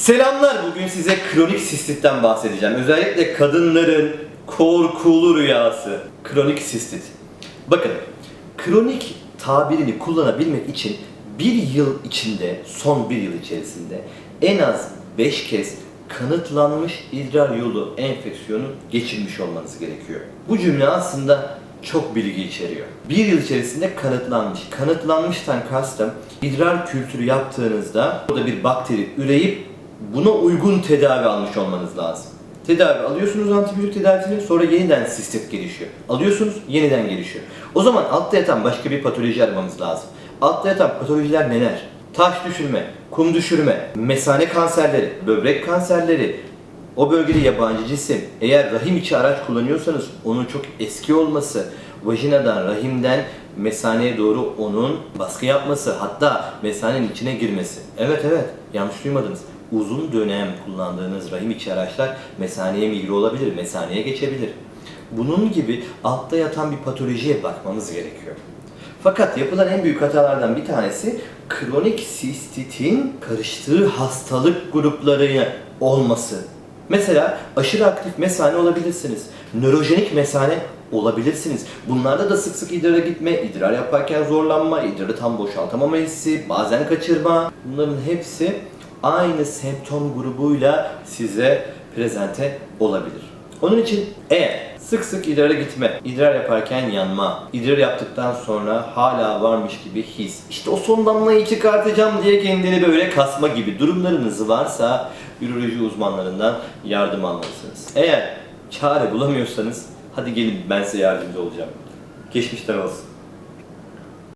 Selamlar. Bugün size kronik sistitten bahsedeceğim. Özellikle kadınların korkulu rüyası. Kronik sistit. Bakın, kronik tabirini kullanabilmek için bir yıl içinde, son bir yıl içerisinde en az 5 kez kanıtlanmış idrar yolu enfeksiyonu geçirmiş olmanız gerekiyor. Bu cümle aslında çok bilgi içeriyor. Bir yıl içerisinde kanıtlanmış. Kanıtlanmıştan kastım idrar kültürü yaptığınızda orada bir bakteri üreyip buna uygun tedavi almış olmanız lazım. Tedavi alıyorsunuz antibiyotik tedavisini sonra yeniden sistit gelişiyor. Alıyorsunuz yeniden gelişiyor. O zaman altta yatan başka bir patoloji aramamız lazım. Altta yatan patolojiler neler? Taş düşürme, kum düşürme, mesane kanserleri, böbrek kanserleri, o bölgede yabancı cisim, eğer rahim içi araç kullanıyorsanız onun çok eski olması, vajinadan, rahimden mesaneye doğru onun baskı yapması, hatta mesanenin içine girmesi. Evet evet, yanlış duymadınız. Uzun dönem kullandığınız rahim içi araçlar mesaneye migre olabilir, mesaneye geçebilir. Bunun gibi altta yatan bir patolojiye bakmamız gerekiyor. Fakat yapılan en büyük hatalardan bir tanesi kronik sistitin karıştığı hastalık grupları olması. Mesela aşırı aktif mesane olabilirsiniz. Nörojenik mesane olabilirsiniz. Bunlarda da sık sık idrara gitme, idrar yaparken zorlanma, idrarı tam boşaltamama hissi, bazen kaçırma. Bunların hepsi aynı semptom grubuyla size prezente olabilir. Onun için eğer sık sık idrara gitme, idrar yaparken yanma, idrar yaptıktan sonra hala varmış gibi his, işte o son damlayı çıkartacağım diye kendini böyle kasma gibi durumlarınız varsa üroloji uzmanlarından yardım almalısınız. Eğer çare bulamıyorsanız hadi gelin ben size yardımcı olacağım. Geçmişten olsun.